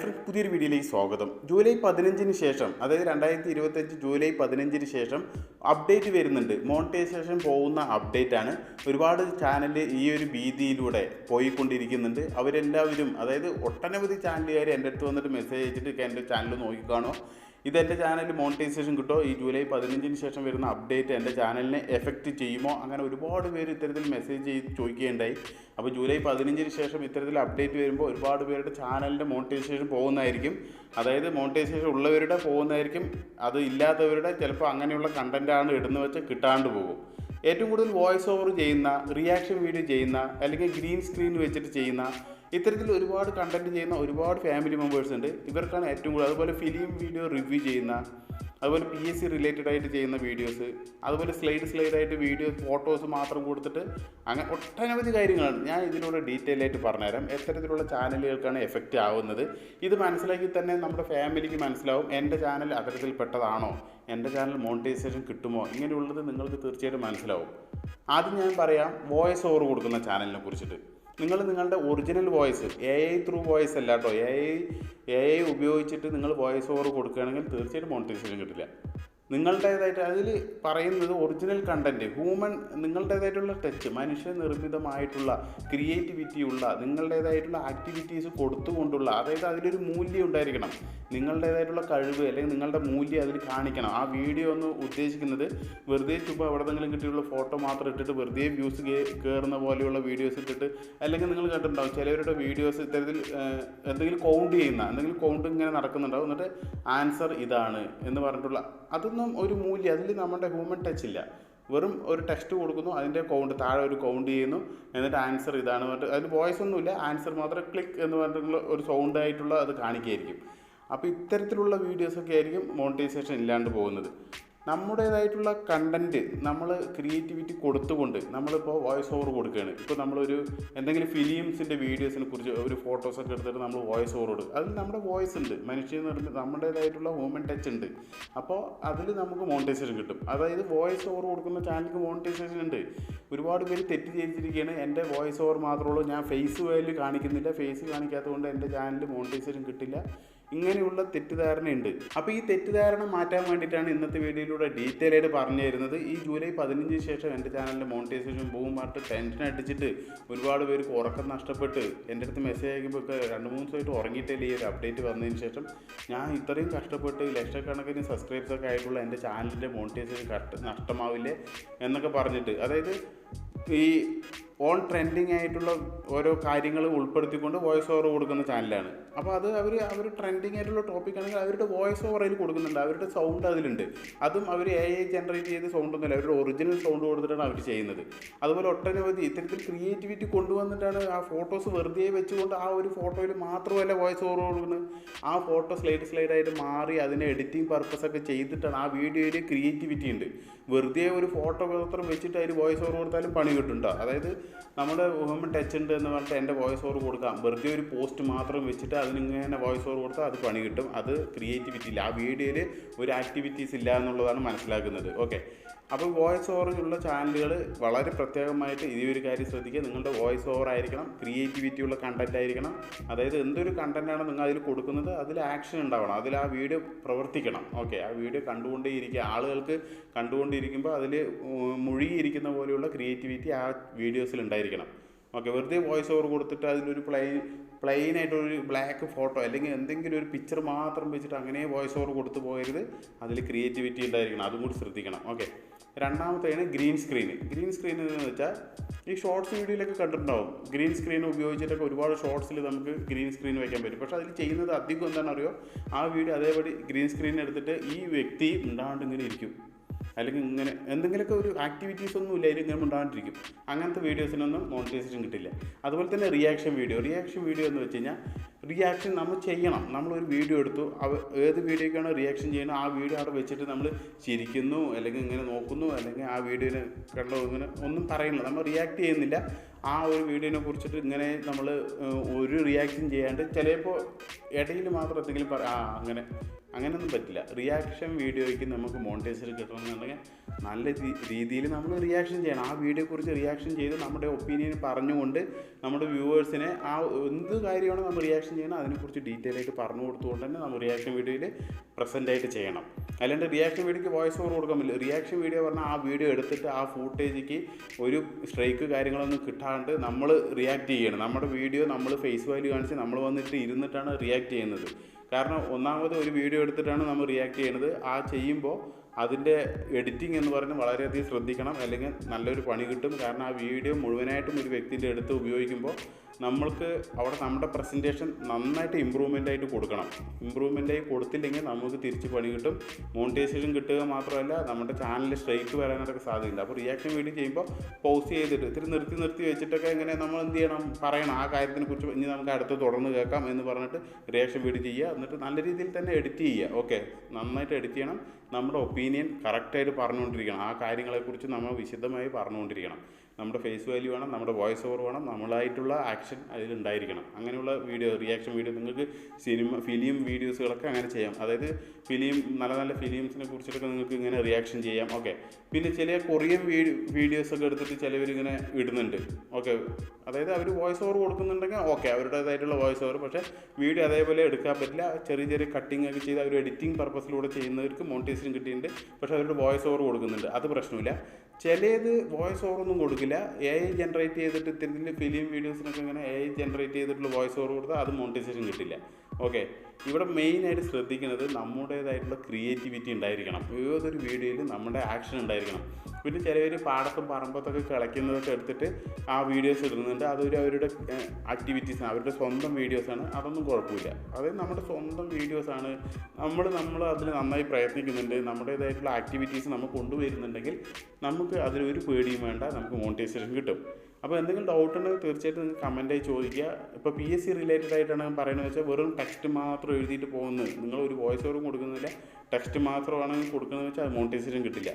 Friends പുതിയൊരു വീഡിയോയിലേക്ക് സ്വാഗതം. ജൂലൈ പതിനഞ്ചിന് ശേഷം അതായത് രണ്ടായിരത്തി ഇരുപത്തഞ്ച് ജൂലൈ പതിനഞ്ചിന് ശേഷം അപ്ഡേറ്റ് വരുന്നുണ്ട്. മോണിറ്റൈസേഷൻ പോകുന്ന അപ്ഡേറ്റ് ആണ്. ഒരുപാട് ചാനൽ ഈ ഒരു ഭീതിയിലൂടെ പോയിക്കൊണ്ടിരിക്കുന്നുണ്ട്. അവരെല്ലാവരും അതായത് ഒട്ടനവധി ചാനലുകാർ എന്റെ അടുത്ത് വന്നിട്ട് മെസ്സേജ് അയച്ചിട്ട് എന്റെ ചാനൽ നോക്കിക്കാണോ ഇത് എന്റെ ചാനലിൽ മോണിറ്റൈസേഷൻ കിട്ടോ? ഈ ജൂലൈ പതിനഞ്ചിന് ശേഷം വരുന്ന അപ്ഡേറ്റ് എന്റെ ചാനലിനെ എഫക്റ്റ് ചെയ്യുമോ? അങ്ങനെ ഒരുപാട് പേര് ഇത്തരത്തിൽ മെസ്സേജ് ചെയ്ത് ചോദിക്കുകയുണ്ടായി. അപ്പോൾ ജൂലൈ പതിനഞ്ചിന് ശേഷം ഇത്തരത്തിൽ അപ്ഡേറ്റ് വരുമ്പോൾ ഒരുപാട് പേരുടെ ചാനലിന്റെ മോണിറ്റൈസേഷൻ പോകുന്നതായിരിക്കും. അതായത് മോണിറ്റൈസേഷൻ ഉള്ളവരുടെ പോകുന്നതായിരിക്കും. അത് ഇല്ലാത്തവരുടെ ചിലപ്പോൾ അങ്ങനെയുള്ള കണ്ടന്റാണ് ഇടുന്ന വെച്ചാൽ കിട്ടാണ്ട് പോകും. ഏറ്റവും കൂടുതൽ വോയിസ് ഓവർ ചെയ്യുന്ന റിയാക്ഷൻ വീഡിയോ ചെയ്യുന്ന അല്ലെങ്കിൽ ഗ്രീൻ സ്ക്രീൻ വെച്ചിട്ട് ചെയ്യുന്ന ഇത്തരത്തിൽ ഒരുപാട് കണ്ടന്റ് ചെയ്യുന്ന ഒരുപാട് ഫാമിലി മെമ്പേഴ്സ് ഉണ്ട്. ഇവർക്കാണ് ഏറ്റവും കൂടുതൽ. അതുപോലെ ഫിലിം വീഡിയോ റിവ്യൂ ചെയ്യുന്ന അതുപോലെ പി എസ് സി റിലേറ്റഡ് ആയിട്ട് ചെയ്യുന്ന വീഡിയോസ് അതുപോലെ സ്ലൈഡ് സ്ലൈഡായിട്ട് വീഡിയോ ഫോട്ടോസ് മാത്രം കൊടുത്തിട്ട് അങ്ങനെ ഒട്ടനവധി കാര്യങ്ങളാണ്. ഞാൻ ഇതിലൂടെ ഡീറ്റെയിൽ ആയിട്ട് പറഞ്ഞുതരാം. എത്തരത്തിലുള്ള ചാനലുകൾക്കാണ് എഫക്റ്റ് ആവുന്നത്. ഇത് മനസ്സിലാക്കി തന്നെ നമ്മുടെ ഫാമിലിക്ക് മനസ്സിലാവും എന്റെ ചാനൽ അത്തരത്തിൽപ്പെട്ടതാണോ? എന്റെ ചാനൽ മോണിറ്റൈസേഷൻ കിട്ടുമോ? ഇങ്ങനെയുള്ളത് നിങ്ങൾക്ക് തീർച്ചയായിട്ടും മനസ്സിലാവും. ആദ്യം ഞാൻ പറയാം വോയിസ് ഓവർ കൊടുക്കുന്ന ചാനലിനെ കുറിച്ചിട്ട്. നിങ്ങൾ നിങ്ങളുടെ original voice A I through voice അല്ല കേട്ടോ. എ ഐ എ ഐ ഉപയോഗിച്ചിട്ട് നിങ്ങൾ വോയിസ് ഓവർ കൊടുക്കുകയാണെങ്കിൽ തീർച്ചയായിട്ടും മോണിറ്റൈസേഷൻ കിട്ടില്ല. നിങ്ങളുടേതായിട്ട് അതിൽ പറയുന്നത് ഒറിജിനൽ കണ്ടന്റ് ഹ്യൂമൻ നിങ്ങളുടേതായിട്ടുള്ള ടച്ച് മനുഷ്യ നിർമ്മിതമായിട്ടുള്ള ക്രിയേറ്റിവിറ്റി ഉള്ള നിങ്ങളുടേതായിട്ടുള്ള ആക്ടിവിറ്റീസ് കൊടുത്തുകൊണ്ടുള്ള അതായത് അതിലൊരു മൂല്യം ഉണ്ടായിരിക്കണം. നിങ്ങളുടേതായിട്ടുള്ള കഴിവ് അല്ലെങ്കിൽ നിങ്ങളുടെ മൂല്യം അതിൽ കാണിക്കണം. ആ വീഡിയോ ഒന്ന് ഉദ്ദേശിക്കുന്നത് വെറുതെ ചുമ്മാ എവിടെന്നെങ്കിലും കിട്ടിയുള്ള ഫോട്ടോ മാത്രം ഇട്ടിട്ട് വെറുതെ വ്യൂസ് കയറുന്ന പോലെയുള്ള വീഡിയോസ് ഇട്ടിട്ട് അല്ലെങ്കിൽ നിങ്ങൾ കണ്ടിട്ടുണ്ടാവും ചിലവരുടെ വീഡിയോസ് ഇത്തരത്തിൽ എന്തെങ്കിലും കൗണ്ട് ചെയ്യുന്ന എന്തെങ്കിലും കൗണ്ട് ഇങ്ങനെ നടക്കുന്നുണ്ടാവും. എന്നിട്ട് ആൻസർ ഇതാണ് എന്ന് പറഞ്ഞിട്ടുള്ള അതൊന്നും ഒരു മൂല്യം അതിൽ നമ്മുടെ ഹ്യൂമൻ ടച്ച് ഇല്ല. വെറും ഒരു ടെക്സ്റ്റ് കൊടുക്കുന്നു അതിന്റെ കൗണ്ട് താഴെ ഒരു കൗണ്ട് ചെയ്യുന്നു എന്നിട്ട് ആൻസർ ഇതാണ് പറഞ്ഞിട്ട് അതിൽ വോയിസ് ഒന്നുമില്ല ആൻസർ മാത്രം ക്ലിക്ക് എന്ന് പറഞ്ഞിട്ടുള്ള ഒരു സൗണ്ട് ആയിട്ടുള്ള അത് കാണിക്കുകയായിരിക്കും അപ്പോൾ ഇത്തരത്തിലുള്ള വീഡിയോസൊക്കെ ആയിരിക്കും മോണിറ്റൈസേഷൻ ഇല്ലാണ്ട് പോകുന്നത്. നമ്മുടേതായിട്ടുള്ള കണ്ടന്റ് നമ്മൾ ക്രിയേറ്റിവിറ്റി കൊടുത്തുകൊണ്ട് നമ്മളിപ്പോൾ വോയിസ് ഓവർ കൊടുക്കുകയാണ്. ഇപ്പോൾ നമ്മളൊരു എന്തെങ്കിലും ഫിലിംസിന്റെ വീഡിയോസിനെ കുറിച്ച് ഒരു ഫോട്ടോസൊക്കെ എടുത്തിട്ട് നമ്മൾ വോയിസ് ഓവർ കൊടുക്കും. അതിൽ നമ്മുടെ വോയിസ് ഉണ്ട്. മനുഷ്യൻ എന്ന് പറയുമ്പോൾ നമ്മുടേതായിട്ടുള്ള ഹ്യൂമൻ ടച്ച് ഉണ്ട്. അപ്പോൾ അതിൽ നമുക്ക് മോണിറ്റൈസേഷൻ കിട്ടും. അതായത് വോയിസ് ഓവർ കൊടുക്കുന്ന ചാനലിക്ക് മോണിറ്റൈസേഷൻ ഉണ്ട്. ഒരുപാട് പേര് തെറ്റ് ചെയ്തിരിക്കുകയാണ്. എന്റെ വോയിസ് ഓവർ മാത്രമേ ഉള്ളൂ. ഞാൻ ഫേസ് വാല്യൂ കാണിക്കുന്നില്ല. ഫേസ് കാണിക്കാത്തതുകൊണ്ട് എന്റെ ചാനലിൽ മോണിറ്റൈസേഷൻ കിട്ടില്ല. ഇങ്ങനെയുള്ള തെറ്റിദ്ധാരണയുണ്ട്. അപ്പോൾ ഈ തെറ്റിദ്ധാരണ മാറ്റാൻ വേണ്ടിയിട്ടാണ് ഇന്നത്തെ വീഡിയോയിലൂടെ ഡീറ്റെയിൽ ആയിട്ട് പറഞ്ഞു തരുന്നത്. ഈ ജൂലൈ പതിനഞ്ചിന് ശേഷം എന്റെ ചാനലിന്റെ മോണിറ്റൈസേഷൻ പോകും പറഞ്ഞിട്ട് ടെൻഷൻ അടിച്ചിട്ട് ഒരുപാട് പേർക്ക് ഉറക്കം നഷ്ടപ്പെട്ട് എന്റെ അടുത്ത് മെസ്സേജ് അയക്കുമ്പോൾ രണ്ട് മൂന്ന് ദിവസമായിട്ട് ഉറങ്ങിയിട്ടില്ല ഈ ഒരു അപ്ഡേറ്റ് വന്നതിന് ശേഷം ഞാൻ ഇത്രയും കഷ്ടപ്പെട്ട് ലക്ഷക്കണക്കിന് സബ്സ്ക്രൈബേഴ്സ് ഒക്കെ ആയിട്ടുള്ള എന്റെ ചാനലിന്റെ മോണിറ്റൈസേഷൻ കഷ്ട നഷ്ടമാവില്ലേ എന്നൊക്കെ പറഞ്ഞിട്ട് അതായത് ഈ ഓൺ ട്രെൻഡിങ് ആയിട്ടുള്ള ഓരോ കാര്യങ്ങൾ ഉൾപ്പെടുത്തിക്കൊണ്ട് വോയിസ് ഓവർ കൊടുക്കുന്ന ചാനലാണ്. അപ്പോൾ അത് അവർ അവർ ട്രെൻഡിങ് ആയിട്ടുള്ള ടോപ്പിക് ആണെങ്കിൽ അവരുടെ വോയിസ് ഓവർ അതിൽ കൊടുക്കുന്നുണ്ട്. അവരുടെ സൗണ്ട് അതിലുണ്ട്. അതും അവർ എ ഐ ജനറേറ്റ് ചെയ്ത സൗണ്ട് ഒന്നുമില്ല. അവരുടെ ഒറിജിനൽ സൗണ്ട് കൊടുത്തിട്ടാണ് അവർ ചെയ്യുന്നത്. അതുപോലെ ഒട്ടനവധി ഇത്തരത്തിൽ ക്രിയേറ്റിവിറ്റി കൊണ്ടുവന്നിട്ടാണ് ആ ഫോട്ടോസ് വെറുതെ വെച്ചുകൊണ്ട് ആ ഒരു ഫോട്ടോയിൽ മാത്രമല്ല വോയിസ് ഓവർ കൊടുക്കുന്നത്. ആ ഫോട്ടോ സ്ലൈഡ് സ്ലൈഡായിട്ട് മാറി അതിനെ എഡിറ്റിംഗ് പർപ്പസ് ഒക്കെ ചെയ്തിട്ടാണ് ആ വീഡിയോയിൽ ക്രിയേറ്റിവിറ്റി ഉണ്ട്. വെറുതെ ഒരു ഫോട്ടോ മാത്രം വെച്ചിട്ട് അതിൽ വോയിസ് ഓവർ കൊടുത്താലും പണി കിട്ടുന്നുണ്ടോ അതായത് നമ്മുടെ ഹ്യൂമൻ ടച്ച് ഉണ്ട് എന്ന് പറഞ്ഞിട്ട് എന്റെ വോയിസ് ഓവർ കൊടുക്കാം. വെറുതെ ഒരു പോസ്റ്റ് മാത്രം വെച്ചിട്ട് അതിനിങ്ങനെ വോയിസ് ഓവർ കൊടുത്താൽ അത് പണി കിട്ടും. അത് ക്രിയേറ്റിവിറ്റി ഇല്ല. ആ വീഡിയോയിൽ ഒരു ആക്ടിവിറ്റീസ് ഇല്ല എന്നുള്ളതാണ് മനസ്സിലാക്കുന്നത്. ഓക്കെ അപ്പോൾ വോയിസ് ഓവർ ഉള്ള ചാനലുകൾ വളരെ പ്രത്യേകമായിട്ട് ഈ ഒരു കാര്യം ശ്രദ്ധിക്കുക. നിങ്ങളുടെ വോയിസ് ഓവർ ആയിരിക്കണം. ക്രിയേറ്റിവിറ്റി ഉള്ള കണ്ടന്റ് ആയിരിക്കണം. അതായത് എന്തൊരു കണ്ടന്റാണ് നിങ്ങൾ അതിൽ കൊടുക്കുന്നത് അതിൽ ആക്ഷൻ ഉണ്ടാവണം. അതിൽ ആ വീഡിയോ പ്രവർത്തിക്കണം. ഓക്കെ ആ വീഡിയോ കണ്ടുകൊണ്ടേയിരിക്കുക. ആളുകൾക്ക് കണ്ടുകൊണ്ടിരിക്കുമ്പോൾ അതിൽ മുഴുകിയിരിക്കുന്ന പോലെയുള്ള ക്രിയേറ്റിവിറ്റി ആ വീഡിയോസിൽ ഉണ്ടായിരിക്കണം. ഓക്കെ വെറുതെ വോയിസ് ഓവർ കൊടുത്തിട്ട് അതിലൊരു പ്ലെയിൻ പ്ലെയിൻ ആയിട്ടൊരു ബ്ലാക്ക് ഫോട്ടോ അല്ലെങ്കിൽ എന്തെങ്കിലും ഒരു പിക്ചർ മാത്രം വെച്ചിട്ട് അങ്ങനെ വോയിസ് ഓവർ കൊടുത്തു പോകരുത്. അതിൽ ക്രിയേറ്റിവിറ്റി ഉണ്ടായിരിക്കണം. അതും കൂടി ശ്രദ്ധിക്കണം. ഓക്കെ രണ്ടാമത്തെയാണ് ഗ്രീൻ സ്ക്രീൻ ഗ്രീൻ സ്ക്രീൻ എന്ന് വെച്ചാൽ ഈ ഷോർട്സ് വീഡിയോയിലൊക്കെ കണ്ടിട്ടുണ്ടാവും. ഗ്രീൻ സ്ക്രീൻ ഉപയോഗിച്ചിട്ടൊക്കെ ഒരുപാട് ഷോർട്സിൽ നമുക്ക് ഗ്രീൻ സ്ക്രീൻ വയ്ക്കാൻ പറ്റും. പക്ഷേ അതിൽ ചെയ്യുന്നത് അധികം എന്താണെന്നറിയോ? ആ വീഡിയോ അതേപടി ഗ്രീൻ സ്ക്രീൻ എടുത്തിട്ട് ഈ വ്യക്തി ഉണ്ടാണ്ട് ഇങ്ങനെ ഇരിക്കും. അല്ലെങ്കിൽ ഇങ്ങനെ എന്തെങ്കിലുമൊക്കെ ഒരു ആക്ടിവിറ്റീസ് ഒന്നും ഇല്ല ഇങ്ങനെ ഉണ്ടാകാണ്ടിരിക്കും അങ്ങനത്തെ വീഡിയോസിനൊന്നും മോണിറ്റൈസേഷൻ കിട്ടില്ല. അതുപോലെ തന്നെ റിയാക്ഷൻ വീഡിയോ റിയാക്ഷൻ വീഡിയോ എന്ന് വെച്ച് കഴിഞ്ഞാൽ റിയാക്ഷൻ നമ്മൾ ചെയ്യണം. നമ്മളൊരു വീഡിയോ എടുത്തു. അവ ഏത് വീഡിയോക്കാണ് റിയാക്ഷൻ ചെയ്യുന്നത് ആ വീഡിയോ അവിടെ വെച്ചിട്ട് നമ്മൾ ചിരിക്കുന്നു അല്ലെങ്കിൽ ഇങ്ങനെ നോക്കുന്നു അല്ലെങ്കിൽ ആ വീഡിയോനെ കണ്ടോ ഇങ്ങനെ ഒന്നും പറയുന്നില്ല. നമ്മൾ റിയാക്ട് ചെയ്യുന്നില്ല. ആ ഒരു വീഡിയോനെ കുറിച്ചിട്ട് ഇങ്ങനെ നമ്മൾ ഒരു റിയാക്ഷൻ ചെയ്യാണ്ട് ചിലപ്പോൾ ഇടയിൽ മാത്രം എന്തെങ്കിലും പറ ആ അങ്ങനെ അങ്ങനെയൊന്നും പറ്റില്ല. റിയാക്ഷൻ വീഡിയോയ്ക്ക് നമുക്ക് മോണിറ്റൈസർ കിട്ടണമെന്നുണ്ടെങ്കിൽ നല്ല രീതിയിൽ നമ്മൾ റിയാക്ഷൻ ചെയ്യണം. ആ വീഡിയോയെക്കുറിച്ച് റിയാക്ഷൻ ചെയ്ത് നമ്മുടെ ഒപ്പീനിയൻ പറഞ്ഞുകൊണ്ട് നമ്മുടെ വ്യൂവേഴ്സിനെ ആ എന്ത് കാര്യമാണ് നമ്മൾ റിയാക്ഷൻ ചെയ്യണം അതിനെക്കുറിച്ച് ഡീറ്റെയിൽ ആയിട്ട് പറഞ്ഞു കൊടുത്തുകൊണ്ട് തന്നെ നമ്മൾ റിയാക്ഷൻ വീഡിയോയിൽ പ്രസന്റ് ആയിട്ട് ചെയ്യണം. അല്ലാണ്ട് റിയാക്ഷൻ വീഡിയോയ്ക്ക് വോയിസ് ഓവർ കൊടുക്കാൻ പറ്റില്ല. റിയാക്ഷൻ വീഡിയോ പറഞ്ഞാൽ ആ വീഡിയോ എടുത്തിട്ട് ആ ഫൂട്ടേജിക്ക് ഒരു സ്ട്രൈക്ക് കാര്യങ്ങളൊന്നും കിട്ടാണ്ട് നമ്മൾ റിയാക്ട് ചെയ്യണം. നമ്മുടെ വീഡിയോ നമ്മൾ ഫേസ് വാല്യൂ കാണിച്ച് നമ്മൾ വന്നിട്ട് ഇരുന്നിട്ടാണ് റിയാക്ട് ചെയ്യുന്നത്. കാരണം ഒന്നാമത് ഒരു വീഡിയോ എടുത്തിട്ടാണ് നമ്മൾ റിയാക്ട് ചെയ്യുന്നത്. ആ ചെയ്യുമ്പോൾ അതിന്റെ എഡിറ്റിംഗ് എന്ന് പറയുന്നത് വളരെയധികം ശ്രദ്ധിക്കണം. അല്ലെങ്കിൽ നല്ലൊരു പണി കിട്ടും. കാരണം ആ വീഡിയോ മുഴുവനായിട്ടും ഒരു വ്യക്തിന്റെ അടുത്ത് ഉപയോഗിക്കുമ്പോൾ നമ്മൾക്ക് അവിടെ നമ്മുടെ പ്രസന്റേഷൻ നന്നായിട്ട് ഇമ്പ്രൂവ്മെന്റ് ആയിട്ട് കൊടുക്കണം. ഇമ്പ്രൂവ്മെന്റ് ആയി കൊടുത്തില്ലെങ്കിൽ നമുക്ക് തിരിച്ച് പണി കിട്ടും. മോണിറ്റൈസേഷൻ കിട്ടുക മാത്രമല്ല നമ്മുടെ ചാനലിൽ സ്ട്രൈക്ക് വരാനൊക്കെ സാധ്യതയില്ല അപ്പോൾ റിയാക്ഷൻ വീഡിയോ ചെയ്യുമ്പോൾ പോസ്റ്റ് ചെയ്തിട്ട് ഇത്തിരി നിർത്തി നിർത്തി വെച്ചിട്ടൊക്കെ എങ്ങനെ നമ്മൾ എന്ത് ചെയ്യണം പറയണം ആ കാര്യത്തിനെ കുറിച്ച് ഇനി നമുക്ക് അടുത്ത് തുടർന്ന് കേൾക്കാം എന്ന് പറഞ്ഞിട്ട് റിയാക്ഷൻ വീഡിയോ ചെയ്യുക. എന്നിട്ട് നല്ല രീതിയിൽ തന്നെ എഡിറ്റ് ചെയ്യുക. ഓക്കെ നന്നായിട്ട് എഡിറ്റ് ചെയ്യണം. നമ്മുടെ ഒപ്പീനിയൻ കറക്റ്റായിട്ട് പറഞ്ഞുകൊണ്ടിരിക്കണം. ആ കാര്യങ്ങളെക്കുറിച്ച് നമ്മൾ വിശദമായി പറഞ്ഞുകൊണ്ടിരിക്കണം. നമ്മുടെ ഫേസ് വാല്യൂ വേണം നമ്മുടെ വോയിസ് ഓവർ വേണം നമ്മളായിട്ടുള്ള ആക്ഷൻ അതിലുണ്ടായിരിക്കണം. അങ്ങനെയുള്ള വീഡിയോ റിയാക്ഷൻ വീഡിയോ നിങ്ങൾക്ക് സിനിമ ഫിലിം വീഡിയോസുകളൊക്കെ അങ്ങനെ ചെയ്യാം. അതായത് ഫിലിം നല്ല നല്ല ഫിലിംസിനെ കുറിച്ചിട്ടൊക്കെ നിങ്ങൾക്ക് ഇങ്ങനെ റിയാക്ഷൻ ചെയ്യാം. ഓക്കെ പിന്നെ ചില കൊറിയൻ വീഡിയോസ് ഒക്കെ എടുത്തിട്ട് ചിലവരിങ്ങനെ ഇടുന്നുണ്ട്. ഓക്കെ അതായത് അവർ വോയിസ് ഓവർ കൊടുക്കുന്നുണ്ടെങ്കിൽ ഓക്കെ അവരുടേതായിട്ടുള്ള വോയിസ് ഓവർ പക്ഷേ വീഡിയോ അതേപോലെ എടുക്കാൻ പറ്റില്ല. ചെറിയ ചെറിയ കട്ടിംഗ് ഒക്കെ ചെയ്ത് അവർ എഡിറ്റിംഗ് പർപ്പസിലൂടെ ചെയ്യുന്നവർക്ക് മോണിറ്റൈസേഷൻ കിട്ടിയിട്ടുണ്ട്. പക്ഷേ അവരുടെ വോയിസ് ഓവർ കൊടുക്കുന്നുണ്ട്. അത് പ്രശ്നമില്ല. ചിലത് വോയിസ് ഓവർ ഒന്നും കൊടുക്കില്ല. എ ഐ ജനറേറ്റ് ചെയ്തിട്ട് ഇത്തരത്തിൽ ഫിലിം വീഡിയോസിനൊക്കെ ഇങ്ങനെ എ ഐ ജനറേറ്റ് ചെയ്തിട്ടുള്ള വോയിസ് ഓവർ കൊടുത്താൽ അത് മോണിറ്റൈസേഷൻ കിട്ടില്ല. ഓക്കെ ഇവിടെ മെയിനായിട്ട് ശ്രദ്ധിക്കുന്നത് നമ്മുടേതായിട്ടുള്ള ക്രിയേറ്റിവിറ്റി ഉണ്ടായിരിക്കണം. ഏതൊരു വീഡിയോയിൽ നമ്മുടെ ആക്ഷൻ ഉണ്ടായിരിക്കണം. പിന്നെ ചിലവർ പാടത്തും പറമ്പത്തൊക്കെ കളിക്കുന്നതൊക്കെ എടുത്തിട്ട് ആ വീഡിയോസ് ഇടുന്നുണ്ട്. അതൊരു അവരുടെ ആക്ടിവിറ്റീസാണ് അവരുടെ സ്വന്തം വീഡിയോസാണ് അതൊന്നും കുഴപ്പമില്ല. അതായത് നമ്മുടെ സ്വന്തം വീഡിയോസാണ് നമ്മൾ നമ്മൾ അതിൽ നന്നായി പ്രയത്നിക്കുന്നുണ്ട്. നമ്മുടേതായിട്ടുള്ള ആക്ടിവിറ്റീസ് നമ്മൾ കൊണ്ടുവരുന്നുണ്ടെങ്കിൽ നമുക്ക് അതിലൊരു പേടിയും വേണ്ട. നമുക്ക് മോണിറ്റൈസേഷൻ കിട്ടും. അപ്പോൾ എന്തെങ്കിലും ഡൗട്ട് ഉണ്ടെങ്കിൽ തീർച്ചയായിട്ടും നിങ്ങൾക്ക് കമന്റായി ചോദിക്കുക. ഇപ്പോൾ പി എസ് സി റിലേറ്റഡ് ആയിട്ടാണ് പറയുന്നത് വെച്ചാൽ വെറും ടെക്സ്റ്റ് മാത്രം എഴുതിയിട്ട് പോകുന്നത്. നിങ്ങൾ ഒരു വോയിസ് ഓവറും കൊടുക്കുന്നില്ല. ടെക്സ്റ്റ് മാത്രമാണ് കൊടുക്കുന്നത് വെച്ചാൽ അത് മോണിറ്റൈസേഷൻ കിട്ടില്ല.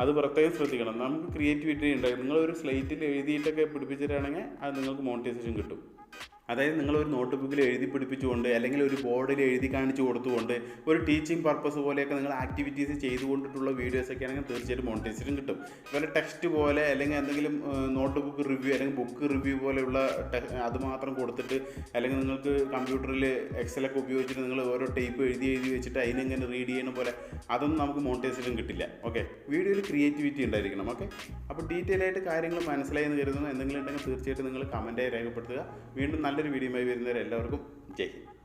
അത് പ്രത്യേകം ശ്രദ്ധിക്കണം. നമുക്ക് ക്രിയേറ്റിവിറ്റി ഉണ്ട് നിങ്ങളൊരു സ്ലേറ്റിൽ എഴുതിയിട്ടൊക്കെ പിടിപ്പിച്ചിട്ടാണെങ്കിൽ അത് നിങ്ങൾക്ക് മോണിറ്റൈസേഷൻ കിട്ടും. അതായത് നിങ്ങൾ ഒരു നോട്ട് ബുക്കിൽ എഴുതി പിടിപ്പിച്ചുകൊണ്ട് അല്ലെങ്കിൽ ഒരു ബോർഡിൽ എഴുതി കാണിച്ചു കൊടുത്തുകൊണ്ട് ഒരു ടീച്ചിങ് പർപ്പസ് പോലെയൊക്കെ നിങ്ങൾ ആക്ടിവിറ്റീസ് ചെയ്തുകൊണ്ടിട്ടുള്ള വീഡിയോസൊക്കെ ആണെങ്കിൽ തീർച്ചയായിട്ടും മോണിറ്റൈസേഷൻ കിട്ടും. ഇതുപോലെ ടെക്സ്റ്റ് പോലെ അല്ലെങ്കിൽ എന്തെങ്കിലും നോട്ട് ബുക്ക് റിവ്യൂ അല്ലെങ്കിൽ ബുക്ക് റിവ്യൂ പോലെയുള്ള അത് മാത്രം കൊടുത്തിട്ട് അല്ലെങ്കിൽ നിങ്ങൾക്ക് കമ്പ്യൂട്ടറിൽ എക്സലൊക്കെ ഉപയോഗിച്ചിട്ട് നിങ്ങൾ ഓരോ ടൈപ്പ് എഴുതി എഴുതി വെച്ചിട്ട് അതിനെങ്ങനെ റീഡ് ചെയ്യണ പോലെ അതൊന്നും നമുക്ക് മോണിറ്റൈസേഷൻ കിട്ടില്ല. ഓക്കെ വീഡിയോയിൽ ക്രിയേറ്റിവിറ്റി ഉണ്ടായിരിക്കണം. ഓക്കെ അപ്പോൾ ഡീറ്റെയിൽ ആയിട്ട് കാര്യങ്ങൾ മനസ്സിലായി എന്ന് കരുതുന്നു. എന്തെങ്കിലും ഉണ്ടെങ്കിൽ തീർച്ചയായിട്ടും നിങ്ങൾ കമന്റായി രേഖപ്പെടുത്തുക. വീണ്ടും നല്ലൊരു വീഡിയോയുമായി വരുന്നവരെ എല്ലാവർക്കും ജയ് ഹിന്ദ്.